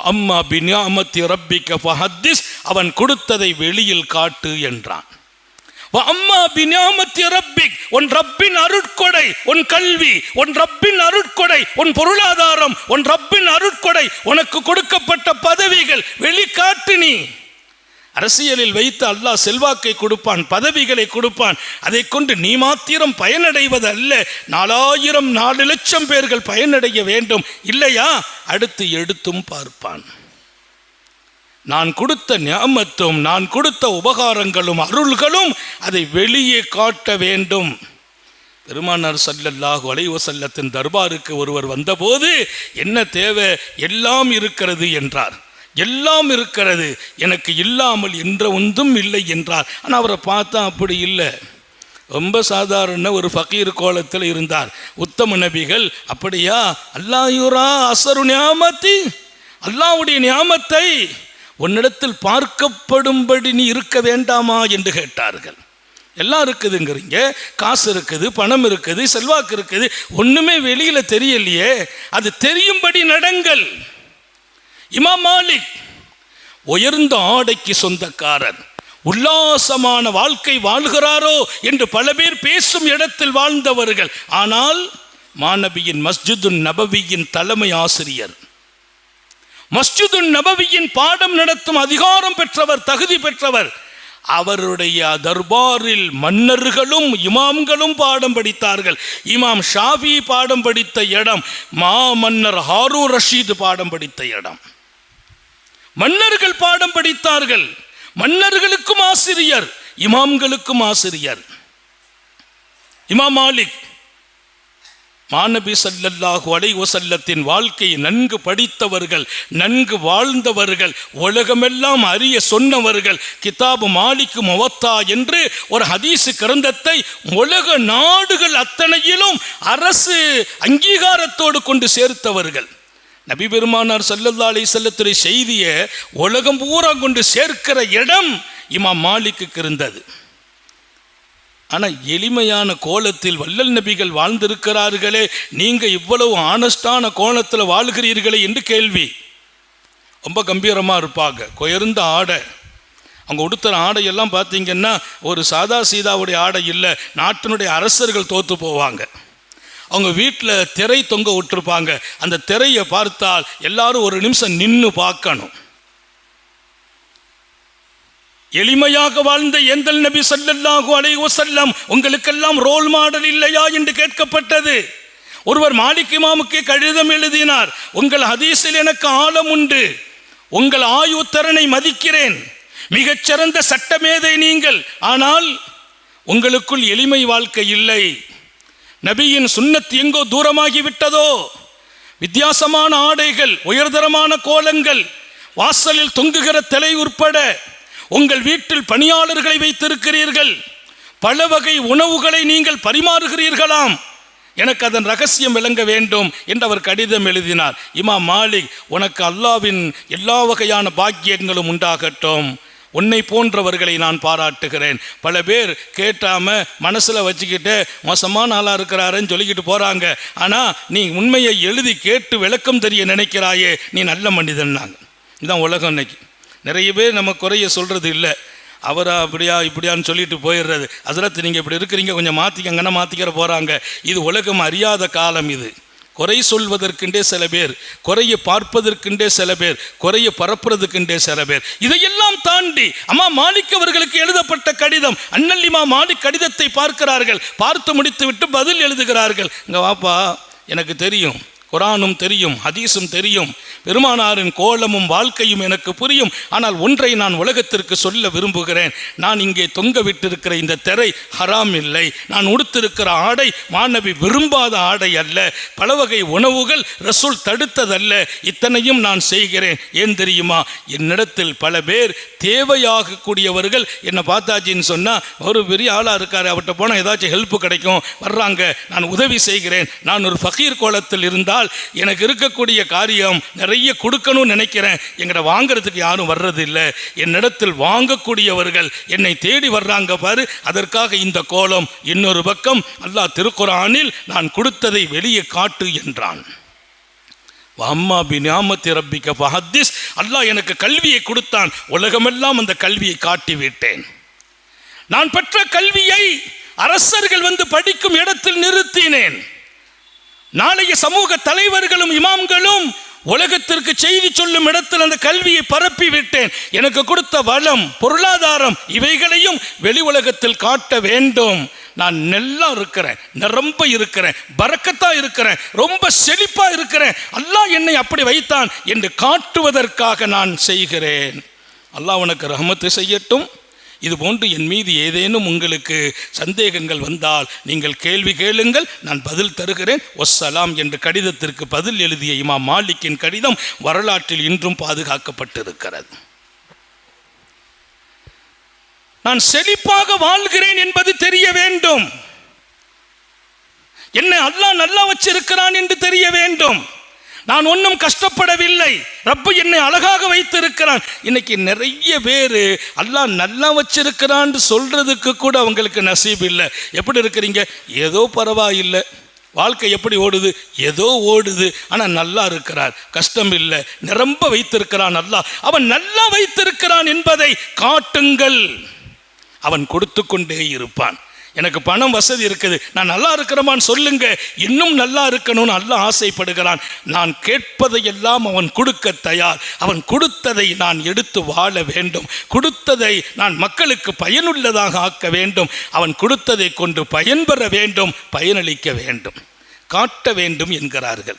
அம்மா பின்யாமத்தி ரப்பிக்க ஃபஹத்திஸ் அவன் கொடுத்ததை வெளியில் காட்டு என்றான். அம்மா பின்யாமத்தி ரப்பிக் உன் ரப்பின் அருட்கொடை உன் கல்வி உன் ரப்பின் அருட்கொடை உன் பொருளாதாரம் உன் ரப்பின் அருட்கொடை உனக்கு கொடுக்கப்பட்ட பதவிகள் வெளிக்காட்டு நீ. அரசியலில் வைத்து அல்லாஹ் செல்வாக்கை கொடுப்பான் பதவிகளை கொடுப்பான். அதை கொண்டு நீ மாத்திரம் பயனடைவது அல்ல. நாலாயிரம் நாலு லட்சம் பேர்கள் பயனடைய வேண்டும். இல்லையா? அடுத்து எடுத்தும் பார்ப்பான். நான் கொடுத்த ஞாமத்தும் நான் கொடுத்த உபகாரங்களும் அருள்களும் அதை வெளியே காட்ட வேண்டும். பெருமானார் சல்லல்லாஹு அலைவசல்லத்தின் தர்பாருக்கு ஒருவர் வந்தபோது என்ன தேவை? எல்லாம் இருக்கிறது என்றார். எல்லாம் இருக்கிறது. எனக்கு இல்லாமல் என்ற ஒன்றும் இல்லை என்றார். ஆனால் அவரை பார்த்தா அப்படி இல்லை. ரொம்ப சாதாரண ஒரு ஃபகீர் கோலத்தில் இருந்தார். உத்தம நபிகள் அப்படியா? அல்லாயுரா அசரு ஞாமத்தி அல்லாவுடைய ஞாமத்தை உன்னிடத்தில் பார்க்கப்படும்படி நீ இருக்க வேண்டாமா? என்று கேட்டார்கள். எல்லாம் இருக்குதுங்கிறீங்க. காசு இருக்குது பணம் இருக்குது செல்வாக்கு இருக்குது. ஒன்றுமே வெளியில் தெரியலையே. அது தெரியும்படி நடங்கள். இமாம் மாலிக் உயர்ந்த ஆடைக்கு சொந்தக்காரர் உல்லாசமான வாழ்க்கை வாழ்கிறாரோ என்று பல பேர் பேசும் இடத்தில் வாழ்ந்தவர்கள். ஆனால் மாணவியின் மஸ்ஜிதுன் நபவியின் தலைமை ஆசிரியர் மஸ்ஜிதுன் நபவியின் பாடம் நடத்தும் அதிகாரம் பெற்றவர் தகுதி பெற்றவர் அவருடைய தர்பாரில் மன்னர்களும் இமாம்களும் பாடம் படித்தார்கள். இமாம் ஷாஃபி பாடம் படித்த இடம் மா மன்னர் ஹாரூ ரஷீது பாடம் படித்த இடம். மன்னர்கள் பாடம் படித்தார்கள். மன்னர்களுக்கும் ஆசிரியர் இமாம்களுக்கும் ஆசிரியர். இமாம் மாலிக் மாநபி சல்லல்லாஹு அலைவசல்லத்தின் வாழ்க்கையை நன்கு படித்தவர்கள் நன்கு வாழ்ந்தவர்கள் உலகமெல்லாம் அறிய சொன்னவர்கள் கிதாபு மாலிக்கு மொவத்தா என்று ஒரு ஹதீசு கிரந்தத்தை உலக நாடுகள் அத்தனையிலும் அரசு அங்கீகாரத்தோடு கொண்டு சேர்த்தவர்கள். நபி பெருமானார் சல்லல்லா அலி செல்லத்துறை செய்தியை உலகம் பூரா கொண்டு சேர்க்கிற இடம் இமா மாலிக்கு இருந்தது. ஆனால் எளிமையான கோலத்தில் வள்ளல் நபிகள் வாழ்ந்திருக்கிறார்களே நீங்கள் இவ்வளவு ஆனஸ்டான கோலத்தில் வாழ்கிறீர்களே என்று கேள்வி. ரொம்ப கம்பீரமாக இருப்பாங்க குயர்ந்த ஆடை. அவங்க உடுத்துற ஆடையெல்லாம் பார்த்தீங்கன்னா ஒரு சாதா சீதாவுடைய ஆடை இல்லை நாட்டினுடைய அரசர்கள் தோற்று போவாங்க. அவங்க வீட்டில் திரை தொங்க விட்டுருப்பாங்க. அந்த திரையை பார்த்தால் எல்லாரும் ஒரு நிமிஷம் நின்று பார்க்கணும். எளிமையாக வாழ்ந்த எந்தல் நபி ஸல்லல்லாஹு அலைஹி செல்லம் உங்களுக்கெல்லாம் ரோல் மாடல் இல்லையா என்று கேட்கப்பட்டது. ஒருவர் மாலிக் இமாமுக்கு கடிதம் எழுதினார் உங்கள் ஹதீஸில் எனக்கு ஆழம் உண்டு. உங்கள் ஆயுத்தரனை மதிக்கிறேன். மிகச்சிறந்த சட்டமேதை நீங்கள். ஆனால் உங்களுக்குள் எளிமை வாழ்க்கை இல்லை. நபியின் சுண்ணத் எங்கோ தூரமாகி விட்டதோ வித்தியாசமான ஆடைகள் உயர்தரமான கோலங்கள் வாசலில் தொங்குகிற தலை உட்பட உங்கள் வீட்டில் பணியாளர்களை வைத்திருக்கிறீர்கள். பல வகை உணவுகளை நீங்கள் பரிமாறுகிறீர்களாம். எனக்கு அதன் ரகசியம் விளங்க வேண்டும் என்று அவர் கடிதம் எழுதினார். இமா மாலிக் உனக்கு அல்லாவின் எல்லா வகையான பாக்கியங்களும் உண்டாகட்டும். உன்னை போன்றவர்களை நான் பாராட்டுகிறேன். பல பேர் கேட்டாம மனசில் வச்சுக்கிட்டு மோசமான ஆளாக இருக்கிறாருன்னு சொல்லிக்கிட்டு போகிறாங்க ஆனால் நீ உண்மையை எழுதி கேட்டு விளக்கம் தெரிய நினைக்கிறாயே நீ நல்ல மனிதன்னாங்க. இதுதான் உலகம் இன்னைக்கு. நிறைய பேர் நம்ம குறைய சொல்கிறது இல்லை. அவரா அப்படியா இப்படியான்னு சொல்லிட்டு போயிடுறது. அதில் நீங்கள் இப்படி இருக்கிறீங்க கொஞ்சம் மாற்றிக்கங்கன்னா மாற்றிக்கிற போகிறாங்க இது உலகம் அறியாத காலம் இது. குறை சொல்வதற்குண்டே சில பேர் குறையை பார்ப்பதற்குண்டே சில பேர் குறையை பரப்புறதுக்குண்டே சில பேர். இதையெல்லாம் தாண்டி அம்மா மாலிக் அவர்களுக்கு எழுதப்பட்ட கடிதம் அண்ணல்லிமா மாலிக் கடிதத்தை பார்க்கிறார்கள். பார்த்து முடித்து விட்டு பதில் எழுதுகிறார்கள். இங்கே வாப்பா எனக்கு தெரியும். குரானும் தெரியும் ஹதீஸும் தெரியும். பெருமானாரின் கோலமும் வாழ்க்கையும் எனக்கு புரியும். ஆனால் ஒன்றை நான் உலகத்திற்கு சொல்ல விரும்புகிறேன். நான் இங்கே தொங்க விட்டிருக்கிற இந்த திரை ஹராம் இல்லை. நான் உடுத்திருக்கிற ஆடை மாணவி விரும்பாத ஆடை அல்ல. பல வகை உணவுகள் ரசூல் தடுத்ததல்ல. இத்தனையும் நான் செய்கிறேன். ஏன் தெரியுமா? என்னிடத்தில் பல பேர் தேவையாகக்கூடியவர்கள். என்னை பார்த்தாச்சின்னு சொன்னால் ஒரு பெரிய ஆளாக இருக்கார். அவர்கிட்ட போனால் ஏதாச்சும் ஹெல்ப் கிடைக்கும். வர்றாங்க. நான் உதவி செய்கிறேன். நான் ஒரு ஃபகீர் கோலத்தில் இருந்தால் எனக்கு இருக்கக்கூடிய காரியம் நிறைய கொடுக்கணும்னு நினைக்கிறேன். எங்களை வாங்குறதுக்கு யாரும் வர்றது இல்லை என்னிடத்தில் வாங்கக்கூடியவர்கள் என்னை தேடி வர்றாங்க பாரு. அதற்காக இந்த கோலம் இன்னொரு பக்கம் அல்லாஹ் திருக்குறானில் நான் கொடுத்ததை வெளியே காட்டு என்றான். அம்மா பினாமத்தி ரப்பிக்க ஃபஹத்திஸ். அல்லாஹ் எனக்கு கல்வியை கொடுத்தான். உலகமெல்லாம் அந்த கல்வியை காட்டி விட்டேன். நான் பெற்ற கல்வியை அரசர்கள் வந்து படிக்கும் இடத்தில் நிறுத்தினேன். நாளைய சமூக தலைவர்களும் இமாம்களும் உலகத்திற்கு செய்தி சொல்லும் இடத்தில் அந்த கல்வியை பரப்பி விட்டேன். எனக்கு கொடுத்த வளம் பொருளாதாரம் இவைகளையும் வெளி உலகத்தில் காட்ட வேண்டும். நான் நெல்லா இருக்கிறேன் நிரம்ப இருக்கிறேன் பறக்கத்தா இருக்கிறேன் ரொம்ப செழிப்பா இருக்கிறேன். அல்லாஹ் என்னை அப்படி வைத்தான் என்று காட்டுவதற்காக நான் செய்கிறேன். அல்லாஹ் உனக்கு ரஹமத்து செய்யட்டும். இது போன்று என் மீது ஏதேனும் உங்களுக்கு சந்தேகங்கள் வந்தால் நீங்கள் கேள்வி கேளுங்கள் நான் பதில் தருகிறேன். ஒஸ்ஸலாம் என்ற கடிதத்திற்கு பதில் எழுதிய இமாம் மாலிக்கின் கடிதம் வரலாற்றில் இன்றும் பாதுகாக்கப்பட்டிருக்கிறது. நான் செழிப்பாக வாழ்கிறேன் என்பது தெரிய வேண்டும். என்னை அல்லாஹ் நல்லா வச்சிருக்கிறான் என்று தெரிய வேண்டும். நான் ஒன்றும் கஷ்டப்படவில்லை. ரப்பு என்னை அழகாக வைத்திருக்கிறான். இன்னைக்கு நிறைய பேர் அல்லாஹ் நல்லா வச்சிருக்கிறான்னு சொல்றதுக்கு கூட அவங்களுக்கு நசீப் இல்லை. எப்படி இருக்கிறீங்க? ஏதோ பரவாயில்லை. வாழ்க்கை எப்படி ஓடுது? ஏதோ ஓடுது. ஆனால் நல்லா இருக்கிறார் கஷ்டம் இல்லை. நிரம்ப வைத்திருக்கிறான் அல்லாஹ். அவன் நல்லா வைத்திருக்கிறான் என்பதை காட்டுங்கள். அவன் கொடுத்து கொண்டே இருப்பான். எனக்கு பணம் வசதி இருக்குது. நான் நல்லா இருக்கிறமான்னு சொல்லுங்க. இன்னும் நல்லா இருக்கணும்னு அல்ல ஆசைப்படுகிறான். நான் கேட்பதையெல்லாம் அவன் கொடுக்க தயார். அவன் கொடுத்ததை நான் எடுத்து வாழ வேண்டும். கொடுத்ததை நான் மக்களுக்கு பயனுள்ளதாக ஆக்க வேண்டும். அவன் கொடுத்ததை கொண்டு பயன்பெற வேண்டும். பயனளிக்க வேண்டும். காட்ட வேண்டும் என்கிறார்கள்.